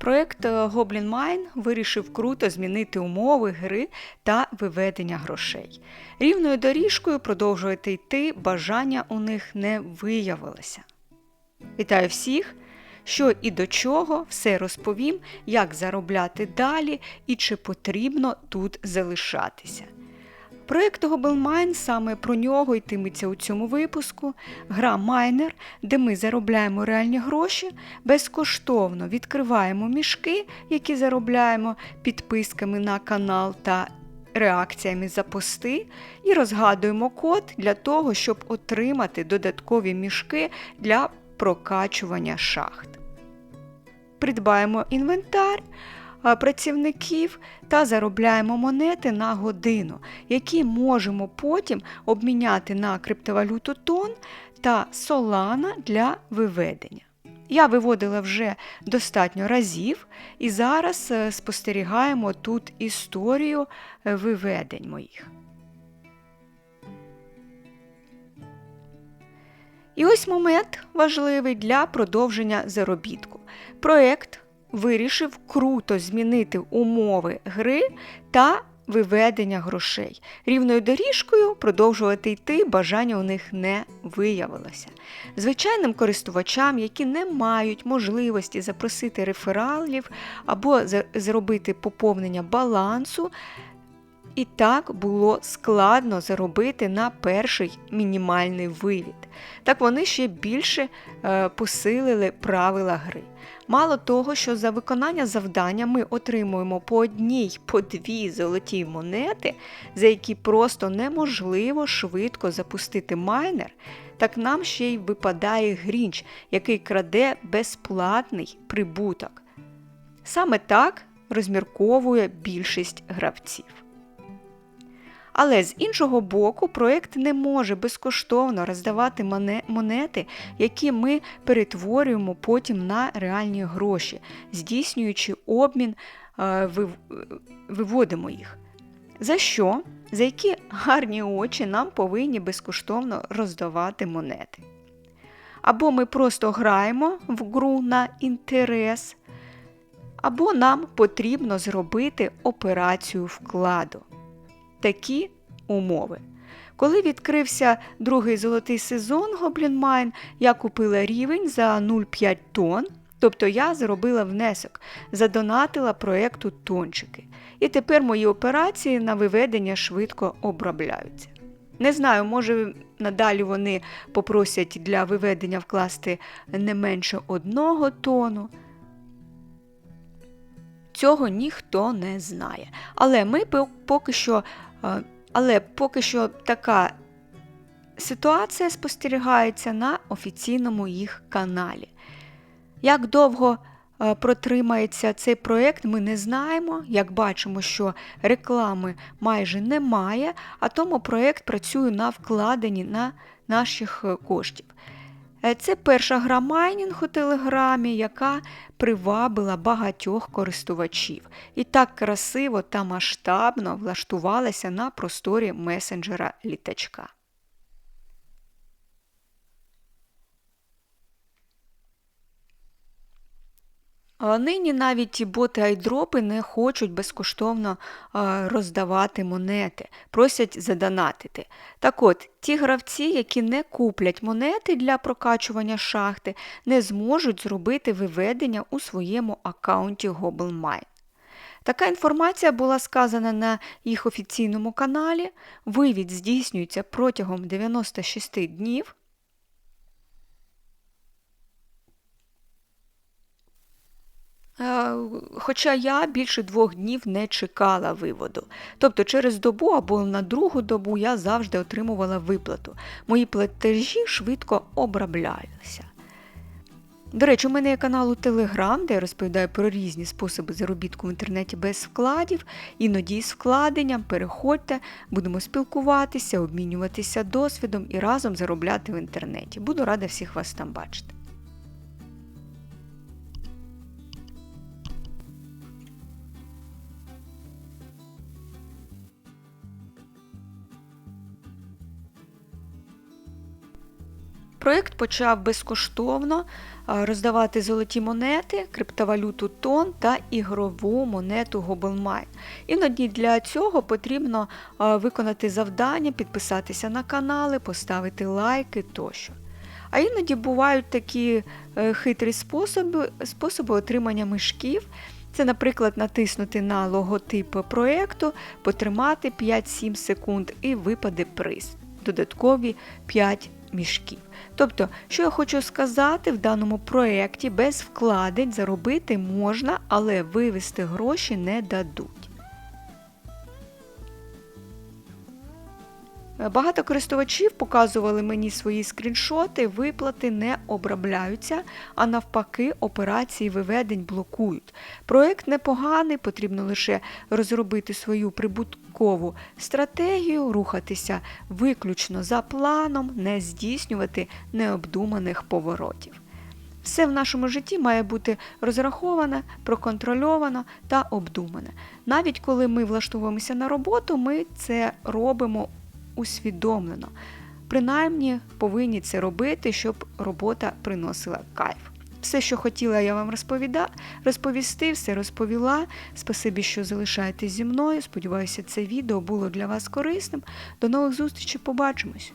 Проєкт Goblin Mine вирішив круто змінити умови гри та виведення грошей. Рівною доріжкою продовжувати йти бажання у них не виявилося. Вітаю всіх! Що і до чого, все розповім, як заробляти далі і чи потрібно тут залишатися. Проєкт Goblin саме про нього йтиметься у цьому випуску. Гра Майнер, де ми заробляємо реальні гроші, безкоштовно відкриваємо мішки, які заробляємо підписками на канал та реакціями за пости, і розгадуємо код для того, щоб отримати додаткові мішки для прокачування шахт. Придбаємо інвентар працівників та заробляємо монети на годину, які можемо потім обміняти на криптовалюту тон та солана для виведення. Я виводила вже достатньо разів, і зараз е, спостерігаємо тут історію е, виведень моїх. І ось момент важливий для продовження заробітку. Проєкт вирішив круто змінити умови гри та виведення грошей. Рівною доріжкою продовжувати йти бажання у них не виявилося. Звичайним користувачам, які не мають можливості запросити рефералів або зробити поповнення балансу. І так було складно заробити на перший мінімальний вивід. Так вони ще більше е, посилили правила гри. Мало того, що за виконання завдання ми отримуємо по одній, по дві золоті монети, за які просто неможливо швидко запустити майнер, так нам ще й випадає грінч, який краде безплатний прибуток. Саме так розмірковує більшість гравців. Але з іншого боку, проєкт не може безкоштовно роздавати монети, які ми перетворюємо потім на реальні гроші, здійснюючи обмін, е, виводимо їх. За що? За які гарні очі нам повинні безкоштовно роздавати монети? Або ми просто граємо в гру на інтерес, або нам потрібно зробити операцію вкладу такі умови. Коли відкрився другий золотий сезон Mine, я купила рівень за 0,5 тонн, тобто я зробила внесок, задонатила проєкту тончики. І тепер мої операції на виведення швидко обробляються. Не знаю, може надалі вони попросять для виведення вкласти не менше одного тону. Цього ніхто не знає. Але ми поки що але поки що така ситуація спостерігається на офіційному їх каналі. Як довго протримається цей проєкт, ми не знаємо. Як бачимо, що реклами майже немає, а тому проєкт працює на вкладенні на наших е, коштів. Е, це перша гра майнінг у Телеграмі, яка привабила багатьох користувачів і так красиво та масштабно влаштувалася на просторі месенджера літачка. Нині навіть ті боти айдропи не хочуть безкоштовно роздавати монети, просять задонатити. Так от, ті гравці, які не куплять монети для прокачування шахти, не зможуть зробити виведення у своєму аккаунті GobbleMine. Така інформація була сказана на їх офіційному каналі. Вивід здійснюється протягом 96 днів. Хоча я більше двох днів не чекала виводу. Тобто через добу або на другу добу я завжди отримувала виплату. Мої платежі швидко оброблялися. До речі, у мене є канал у Телеграм, де я розповідаю про різні способи заробітку в інтернеті без вкладів, іноді з вкладенням. Переходьте, будемо спілкуватися, обмінюватися досвідом і разом заробляти в інтернеті. Буду рада всіх вас там бачити. Проєкт почав безкоштовно роздавати золоті монети, криптовалюту Тон та ігрову монету Гобелмайн. Іноді для цього потрібно виконати завдання, підписатися на канали, поставити лайки тощо. А іноді бувають такі е, хитрі способи, способи отримання мишків. Це, наприклад, натиснути на логотип проєкту, потримати 5-7 секунд і випаде приз. Додаткові 5 мішків. Тобто, що я хочу сказати, в даному проєкті без вкладень заробити можна, але вивести гроші не дадуть. Багато користувачів показували мені свої скріншоти, виплати не обробляються, а навпаки, операції виведень блокують. Проект непоганий, потрібно лише розробити свою прибуткову стратегію, рухатися виключно за планом, не здійснювати необдуманих поворотів. Все в нашому житті має бути розраховане, проконтрольовано та обдумане. Навіть коли ми влаштовуємося на роботу, ми це робимо усвідомлено. Принаймні повинні це робити, щоб робота приносила кайф. Все, що хотіла я вам розповіда... розповісти, все розповіла. Спасибі, що залишаєтесь зі мною. Сподіваюся, це відео було для вас корисним. До нових зустрічей, побачимось!